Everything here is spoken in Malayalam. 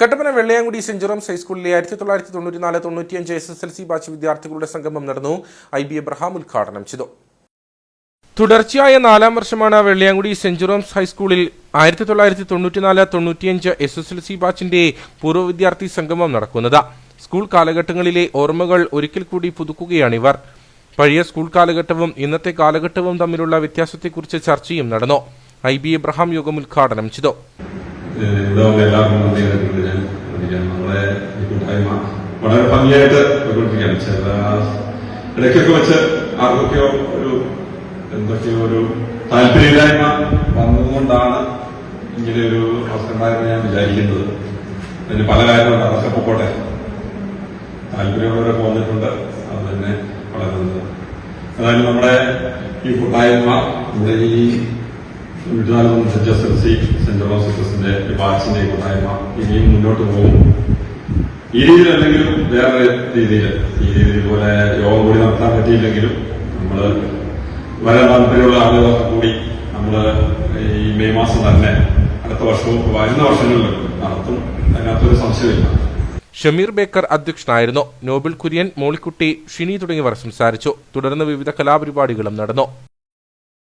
കട്ടപ്പന വെള്ളയാങ്കുടി സെന്റ് ഹൈസ്കൂളിലെ ആയിരത്തി തൊള്ളായിരത്തി തൊണ്ണൂറ്റിനാല് തൊണ്ണൂറ്റിയഞ്ച് S S L C batch വിദ്യാർത്ഥികളുടെ സംഗമം നടന്നു. ഐ ബി എബ്രഹാം ഉദ്ഘാടനം ചെയ്തു. തുടർച്ചയായ നാലാം വർഷമാണ് വെള്ളിയാങ്കുടി സെന്റ് ഹൈസ്കൂളിൽ ആയിരത്തി തൊള്ളായിരത്തി തൊണ്ണൂറ്റിനാല് തൊണ്ണൂറ്റിയഞ്ച് എസ് എസ് എൽ സി ബാച്ചിന്റെ പൂർവ വിദ്യാർത്ഥി സംഗമം നടക്കുന്നത്. സ്കൂൾ കാലഘട്ടങ്ങളിലെ ഓർമ്മകൾ ഒരിക്കൽ കൂടി പുതുക്കുകയാണിവർ പഴയ സ്കൂൾ കാലഘട്ടവും ഇന്നത്തെ കാലഘട്ടവും തമ്മിലുള്ള വ്യത്യാസത്തെക്കുറിച്ച് ചർച്ചയും നടന്നു. ഐ ബി എബ്രഹാം യോഗം ഉദ്ഘാടനം ചെയ്തു. അറിയിക്കുന്നത് ഞാൻ നമ്മളെ ഈ കൂട്ടായ്മ വളരെ ഭംഗിയായിട്ട് പോയിക്കൊണ്ടിരിക്കുകയാണ് ചില ഇടയ്ക്കൊക്കെ വെച്ച് ആർക്കൊക്കെയോ ഒരു എന്തൊക്കെയോ ഒരു താല്പര്യമില്ലായ്മ വന്നതുകൊണ്ടാണ് ഇങ്ങനെ ഒരു അവസരം ഉണ്ടായെന്ന് ഞാൻ വിചാരിക്കുന്നത്. അതിന് പല കാര്യങ്ങളുണ്ട് അതൊക്കെ പൊക്കോട്ടെ താല്പര്യമുള്ളവരൊക്കെ വന്നിട്ടുണ്ട് അത് തന്നെ വളരെ നല്ലത് അതായത് നമ്മുടെ ഈ കൂട്ടായ്മ നമ്മുടെ ഈ വിദ്യാലയം saint S L C saint ജോസഫസിന്റെ ഈ ബാച്ചിന്റെ കൂട്ടായ്മ ഇനിയും മുന്നോട്ട് പോകും ഈ രീതിയിൽ അല്ലെങ്കിൽ വേറെ രീതിയിൽ ഈ രീതിയിൽ ഇതുപോലെ യോഗം കൂടി നടത്താൻ പറ്റിയില്ലെങ്കിലും നമ്മൾ വരാൻ താല്പര്യമുള്ള ആളുകളൊക്കെ കൂടി നമ്മൾ ഈ മെയ് മാസം തന്നെ അടുത്ത വർഷവും വരുന്ന വർഷങ്ങളിലും നടത്തും അതിനകത്തൊരു സംശയമില്ല ഷമീർ ബേക്കർ അധ്യക്ഷനായിരുന്നു നോബിൾ കുര്യൻ മോളിക്കുട്ടി ഷിനി തുടങ്ങിയവർ സംസാരിച്ചു തുടർന്ന് വിവിധ കലാപരിപാടികളും നടന്നു